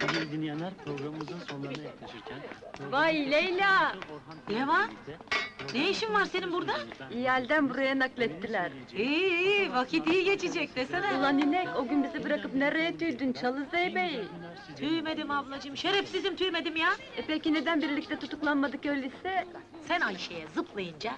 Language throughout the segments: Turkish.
Sevgili dinleyenler programımızın sonlarına yaklaşırken... Vay Leyla! Ne var? Ne işin var senin burada? İyalden buraya naklettiler. İyi iyi vakit iyi geçecek desene. Ulan inek o gün bizi bırakıp nereye tüydün Çalızey Bey? Tüymedim ablacığım, şerefsizim tüymedim ya. E peki neden birlikte tutuklanmadık öyleyse? Sen Ayşe'ye zıplayınca,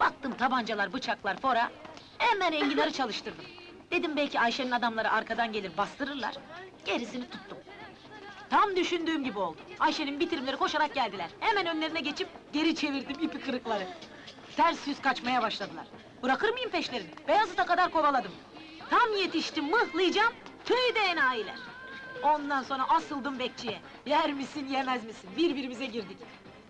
baktım tabancalar, bıçaklar, fora, hemen enginarı çalıştırdım. Dedim belki Ayşe'nin adamları arkadan gelir bastırırlar, gerisini tuttum. Tam düşündüğüm gibi oldu. Ayşe'nin bitirimleri koşarak geldiler. Hemen önlerine geçip geri çevirdim ipi kırıkları. Ters yüz kaçmaya başladılar. Bırakır mıyım peşlerini? Beyazıt'a kadar kovaladım. Tam yetiştim, mıhlayacağım, tüy de enayiler. Ondan sonra asıldım bekçiye. Yer misin, yemez misin? Birbirimize girdik.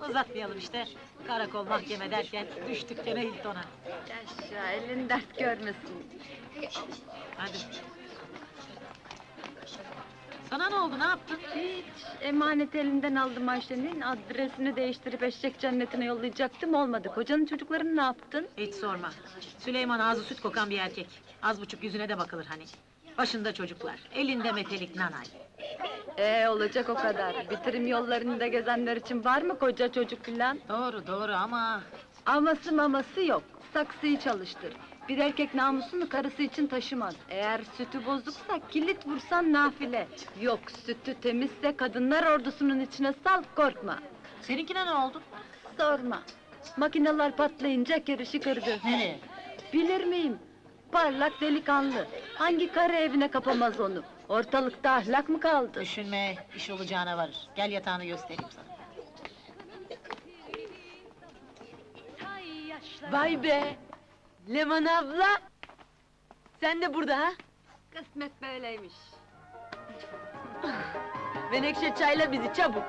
Uzatmayalım işte. Karakol mahkeme derken düştük gene Hilton'a. Yaşa elin dert görmesin. Hadi. Sana ne oldu, ne yaptın? Hiç emanet elinden aldım Ayşe'nin adresini değiştirip eşek cennetine yollayacaktım olmadı. Kocanın çocuklarını ne yaptın? Hiç sorma. Süleyman ağzı süt kokan bir erkek. Az buçuk yüzüne de bakılır hani. Başında çocuklar, elinde metelik nanay. Ee olacak o kadar. Bitirim yollarında gezenler için var mı koca çocuk filan? Doğru, doğru ama... Aması maması yok. Saksıyı çalıştır. Bir erkek namusunu karısı için taşımaz. Eğer sütü bozuksa kilit vursan nafile. Yok sütü temizse kadınlar ordusunun içine sal korkma. Seninkine ne oldu? Sorma. Makineler patlayınca kirişi kırdı. Nereye? Bilir miyim? Parlak delikanlı. Hangi karı evine kapamaz onu? Ortalıkta ahlak mı kaldı? Düşünme, iş olacağına varır. Gel yatağını göstereyim sana. Vay be! Leman abla! Sen de burada ha? Kısmet böyleymiş. Menekşe çayla bizi çabuk!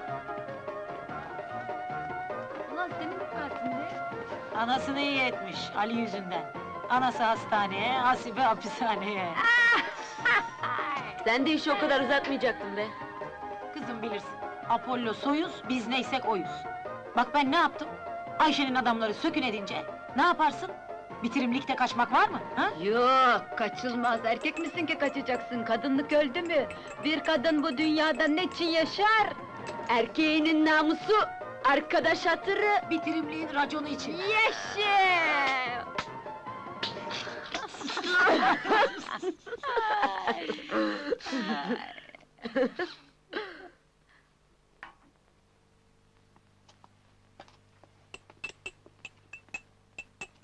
Ulan senin bu kartın ne? Anasını iyi etmiş, Ali yüzünden. Anası hastaneye, Hasibe hapishaneye. Sen de işi o kadar uzatmayacaktın be. Kızım bilirsin, Apollo soyuz, biz neysek oyuz. Bak ben ne yaptım? Ayşe'nin adamları sökün edince, ne yaparsın? Bitirimlikte kaçmak var mı? Ha? Yok, kaçılmaz. Erkek misin ki kaçacaksın? Kadınlık öldü mü? Bir kadın bu dünyada ne için yaşar? Erkeğinin namusu, arkadaş hatırı, Bitirimliğin raconu için. Yeşil!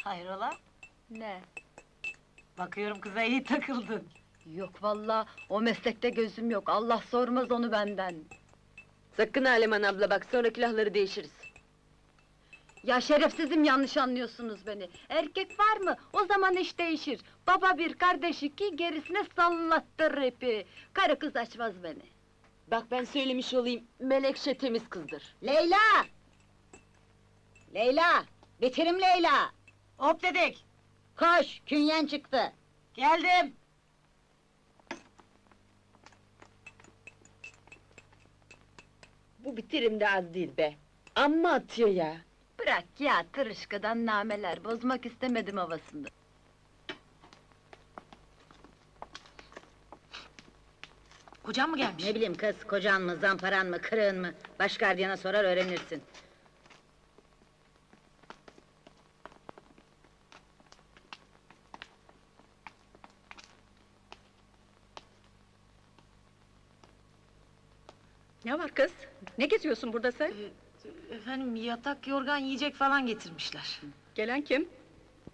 Hayrola? Ne? Bakıyorum kıza iyi takıldın. Yok vallahi, o meslekte gözüm yok. Allah sormaz onu benden. Sakın Aleman abla bak sonra külahları değişiriz. Ya şerefsizim yanlış anlıyorsunuz beni. Erkek var mı? O zaman iş değişir. Baba bir, kardeş iki, gerisine sallattır ipi. Karı kız açmaz beni. Bak ben söylemiş olayım, Melekşe temiz kızdır. Leyla! Leyla! Bitirim Leyla! Hop dedik, Koş, künyen çıktı. geldim. Bu bitirim de az değil be. Amma atıyor ya. Bırak ya, tırışkadan nameler. Bozmak istemedim havasını. Kocan mı gelmiş? Ne bileyim kız, kocan mı, zamparan mı, kırığın mı? Baş gardiyana sorar öğrenirsin. Ne var kız? Ne geziyorsun burada sen? Efendim yatak, yorgan, yiyecek falan getirmişler. Gelen kim?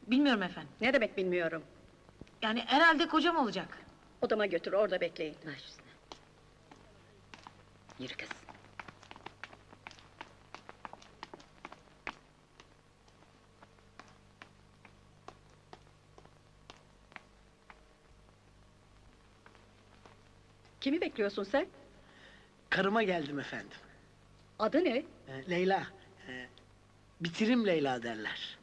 Bilmiyorum efendim. Ne demek bilmiyorum. Yani herhalde kocam olacak. Odama götür, orada bekleyin. Baş üstüne. Yürü kız. Kimi bekliyorsun sen? Karıma geldim efendim. Adı ne? Ee, Leyla. Ee, bitirim Leyla derler.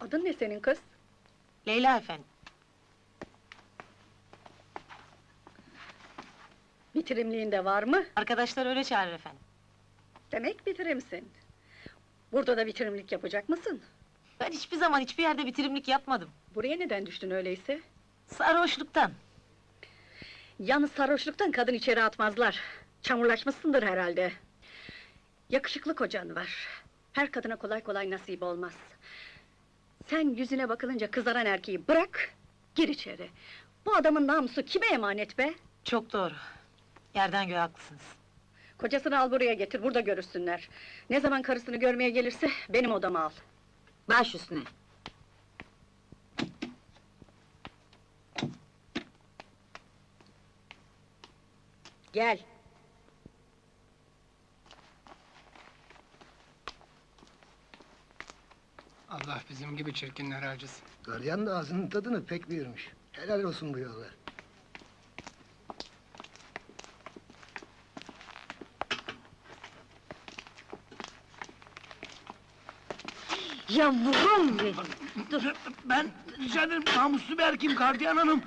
Adın ne senin kız? Leyla efendim. Bitirimliğin de var mı? Arkadaşlar öyle çağırır efendim. Demek bitirimsin. Burada da bitirimlik yapacak mısın? Ben hiçbir zaman hiçbir yerde bitirimlik yapmadım. Buraya neden düştün öyleyse? Sarhoşluktan. Yalnız sarhoşluktan kadın içeri atmazlar. Çamurlaşmışsındır herhalde. Yakışıklı kocan var. Her kadına kolay kolay nasip olmaz. Sen yüzüne bakılınca kızaran erkeği bırak, gir içeri. Bu adamın namusu kime emanet be? Çok doğru. Yerden göğe haklısınız. Kocasını al buraya getir, burada görürsünler. Ne zaman karısını görmeye gelirse benim odama al. Baş üstüne. Gel. Allah bizim gibi çirkinler harcasın. Garyan da ağzının tadını pek bilirmiş. Helal olsun bu yollar. Yavrum benim! Ben rica ederim namuslu bir erkeğim gardiyan hanım.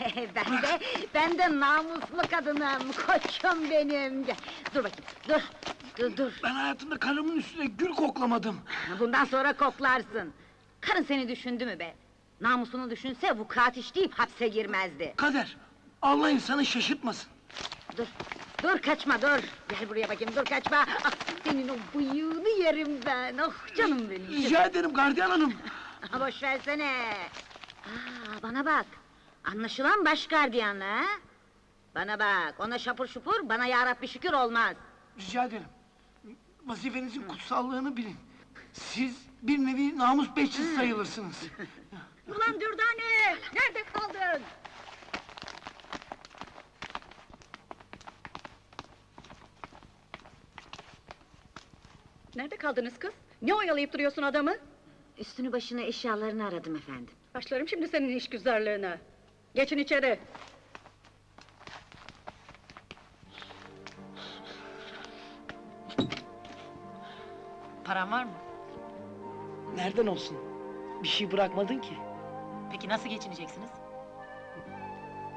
ben de, ben de namuslu kadınım, koçum benim! Gel, Dur bakayım, dur! Dur, dur! Ben hayatımda karımın üstüne gül koklamadım. Bundan sonra koklarsın! Karın seni düşündü mü be? Namusunu düşünse vukuat işleyip hapse girmezdi. Kader, Allah insanı şaşırtmasın. Dur, dur kaçma dur! Gel buraya bakayım, dur kaçma! Ah, senin o bıyığını yerim ben, oh canım benim! Rica ederim gardiyan hanım. Ha, Boş versene! Aa, bana bak! Anlaşılan baş gardiyanla ha? Bana bak, ona şapur şupur, bana yarabbi şükür olmaz! Rica ederim. Vazifenizin kutsallığını bilin. Siz bir nevi namus bekçisi sayılırsınız. Ulan Dürdane! Nerede kaldın? Nerede kaldınız kız? Ne oyalayıp duruyorsun adamı? Üstünü başını eşyalarını aradım efendim. Başlarım şimdi senin işgüzarlığına. Geçin içeri. Paran var mı? Nereden olsun? Bir şey bırakmadın ki. Peki nasıl geçineceksiniz?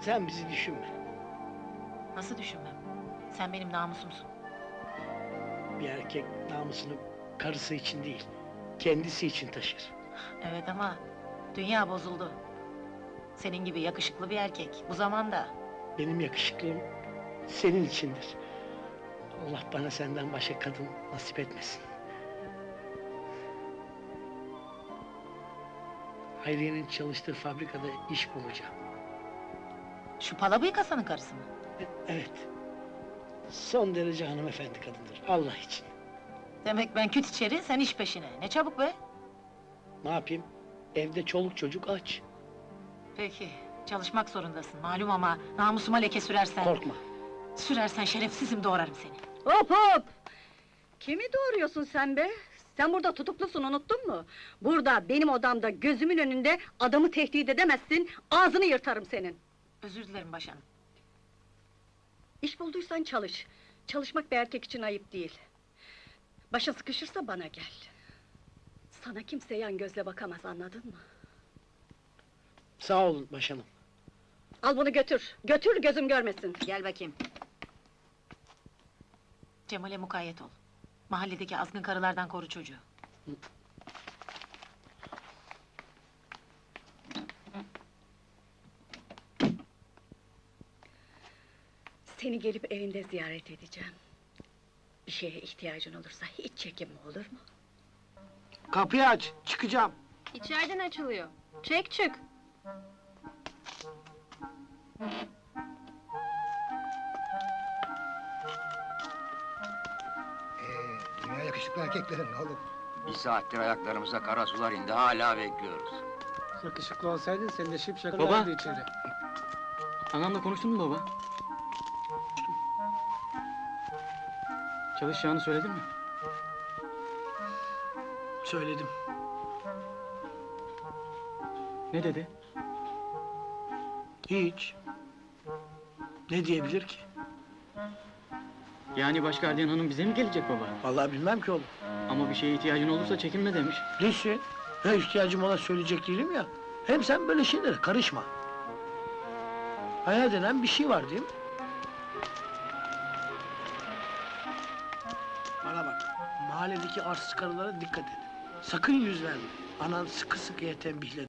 Sen bizi düşünme. Nasıl düşünmem? Sen benim namusumsun. Bir erkek namusunu karısı için değil, kendisi için taşır. Evet ama dünya bozuldu. Senin gibi yakışıklı bir erkek bu zamanda. Benim yakışıklığım senin içindir. Allah bana senden başka kadın nasip etmesin. Hayriye'nin çalıştığı fabrikada iş bulacağım. Şu Palabıyık Hasan'ın karısı mı? E- Evet. Son derece hanımefendi kadındır. Allah için. Demek ben küt içeri, sen iş peşine. Ne çabuk be! Ne yapayım? Evde çoluk çocuk aç. Peki, çalışmak zorundasın malum ama namusuma leke sürersen... Korkma. Sürersen şerefsizim doğrarım seni. Hop hop! Kimi doğuruyorsun sen be? Sen burada tutuklusun unuttun mu? Burada benim odamda gözümün önünde adamı tehdit edemezsin, ağzını yırtarım senin. Özür dilerim başanım. İş bulduysan çalış. Çalışmak bir erkek için ayıp değil. Başa sıkışırsa bana gel. Sana kimse yan gözle bakamaz anladın mı? Sağ olun başanım. Al bunu götür. Götür gözüm görmesin. Gel bakayım. Cemal'e mukayyet ol. Mahalledeki azgın karılardan koru çocuğu. Seni gelip evinde ziyaret edeceğim. Bir şeye ihtiyacın olursa hiç çekinme olur mu? Kapıyı aç, çıkacağım. İçeriden açılıyor. Çek çık. Ee, dünya yakışıklı erkeklerin oğlum. Bir saattir ayaklarımıza kara sular indi, hala bekliyoruz. Yakışıklı olsaydın sen de şıp Baba. içeri. Anamla konuştun mu baba? Çalışacağını söyledin mi? Söyledim. Ne dedi? Hiç. Ne diyebilir ki? Yani baş gardiyan hanım bize mi gelecek baba? Vallahi bilmem ki oğlum. Ama bir şeye ihtiyacın olursa çekinme demiş. Düşün. Ya ihtiyacım olan söyleyecek değilim ya. Hem sen böyle şeylere karışma. Hayal denen bir şey var değil mi? Mahalledeki arsız karılara dikkat et. Sakın yüz verme. Anan sıkı sıkıya tembihledi.